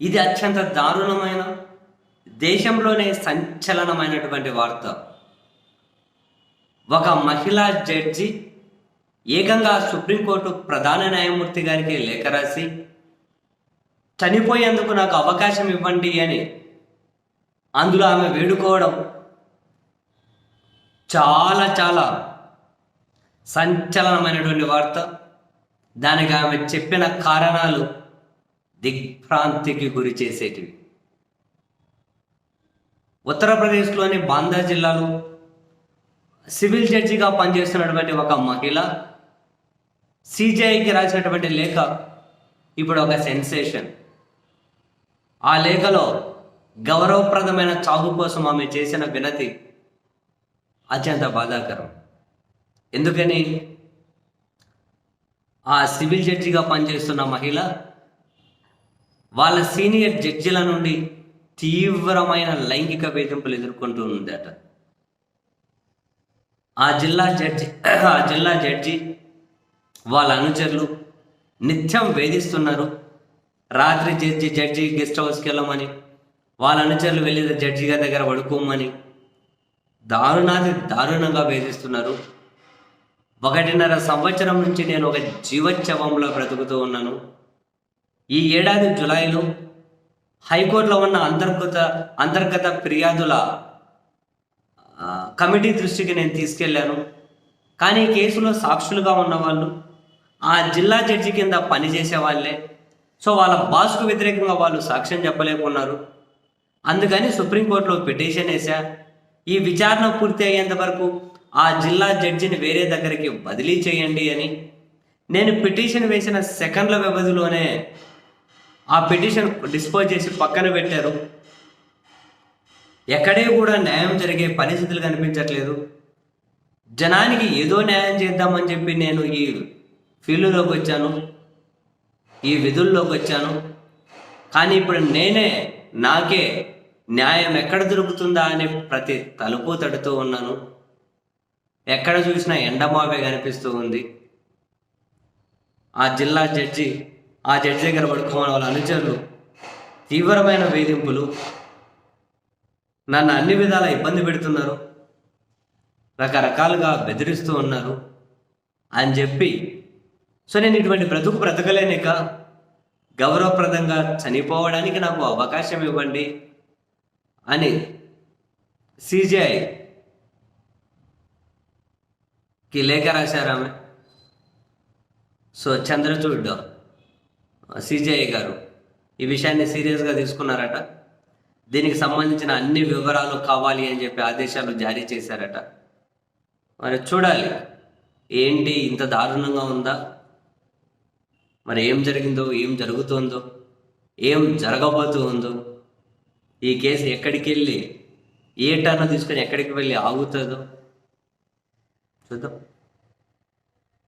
ఇది అత్యంత దారుణమైన దేశంలోనే సంచలనమైనటువంటి వార్త. ఒక మహిళా జడ్జి ఏకంగా సుప్రీంకోర్టు ప్రధాన న్యాయమూర్తి గారికి లేఖ రాసి చనిపోయేందుకు నాకు అవకాశం ఇవ్వండి అని అందులో ఆమె వేడుకోవడం చాలా చాలా సంచలనమైనటువంటి వార్త. దానికి ఆమె చెప్పిన కారణాలు దిగ్భ్రాంతికి గురి చేసేటివి. ఉత్తరప్రదేశ్లోని బాందా జిల్లాలో సివిల్ జడ్జిగా పనిచేస్తున్నటువంటి ఒక మహిళ సిజేఐకి రాసినటువంటి లేఖ ఇప్పుడు ఒక సెన్సేషన్. ఆ లేఖలో గౌరవప్రదమైన చావు కోసం ఆమె చేసిన వినతి అత్యంత బాధాకరం. ఎందుకని? ఆ సివిల్ జడ్జిగా పనిచేస్తున్న మహిళ వాళ్ళ సీనియర్ జడ్జిల నుండి తీవ్రమైన లైంగిక వేధింపులు ఎదుర్కొంటూ ఉందట. ఆ జిల్లా జడ్జి ఆ జిల్లా జడ్జి వాళ్ళ అనుచరులు నిత్యం వేధిస్తున్నారు. రాత్రి జడ్జి జడ్జి గెస్ట్ హౌస్కి వెళ్ళమని వాళ్ళ అనుచరులు వెళ్ళి జడ్జి గారి దగ్గర పడుకోమని దారుణాది దారుణంగా వేధిస్తున్నారు. ఒకటిన్నర సంవత్సరం నుంచి నేను ఒక జీవోత్సవంలో బ్రతుకుతూ ఉన్నాను. ఈ ఏడాది జులైలో హైకోర్టులో ఉన్న అంతర్గత అంతర్గత ఫిర్యాదుల కమిటీ దృష్టికి నేను తీసుకెళ్ళాను. కానీ కేసులో సాక్షులుగా ఉన్నవాళ్ళు ఆ జిల్లా జడ్జి కింద పనిచేసే వాళ్ళే. సో వాళ్ళ బాస్కు వ్యతిరేకంగా వాళ్ళు సాక్ష్యం చెప్పలేకున్నారు. అందుకని సుప్రీంకోర్టులో పిటిషన్ వేశా. ఈ విచారణ పూర్తి అయ్యేంత వరకు ఆ జిల్లా జడ్జిని వేరే దగ్గరికి బదిలీ చేయండి అని. నేను పిటిషన్ వేసిన సెకండ్ల వ్యవధిలోనే ఆ పిటిషన్ డిస్పోజ్ చేసి పక్కన పెట్టారు. ఎక్కడే కూడా న్యాయం జరిగే పరిస్థితులు కనిపించట్లేదు. జనానికి ఏదో న్యాయం చేద్దామని చెప్పి నేను ఈ ఫీల్డ్లోకి వచ్చాను. ఈ విధుల్లోకి వచ్చాను. కానీ ఇప్పుడు నేనే నాకే న్యాయం ఎక్కడ దొరుకుతుందా అనే ప్రతి తలుపు తడుతూ ఉన్నాను. ఎక్కడ చూసినా ఎండమావే కనిపిస్తూ ఉంది. ఆ జిల్లా జడ్జి ఆ జడ్జి దగ్గర పడుకోమని వాళ్ళ అనుచరులు తీవ్రమైన వేధింపులు నన్ను అన్ని విధాల ఇబ్బంది పెడుతున్నారు రకరకాలుగా బెదిరిస్తూ ఉన్నారు అని చెప్పి. సో నేను ఇటువంటి బ్రతుకు బ్రతకలేనిక గౌరవప్రదంగా చనిపోవడానికి నాకు అవకాశం ఇవ్వండి అని సిజిఐకి లేఖ రాశారామె సో చంద్రచూడ్ సిజేఐ గారు ఈ విషయాన్ని సీరియస్గా తీసుకున్నారట. దీనికి సంబంధించిన అన్ని వివరాలు కావాలి అని చెప్పి ఆదేశాలు జారీ చేశారట. మరి చూడాలి. ఏంటి ఇంత దారుణంగా ఉందా? మరి ఏం జరిగిందో ఏం జరుగుతుందో ఏం జరగబోతు ఉందో ఈ కేసు ఎక్కడికి వెళ్ళి ఏ టర్న్ తీసుకొని ఎక్కడికి వెళ్ళి ఆగుతుందో చూద్దాం.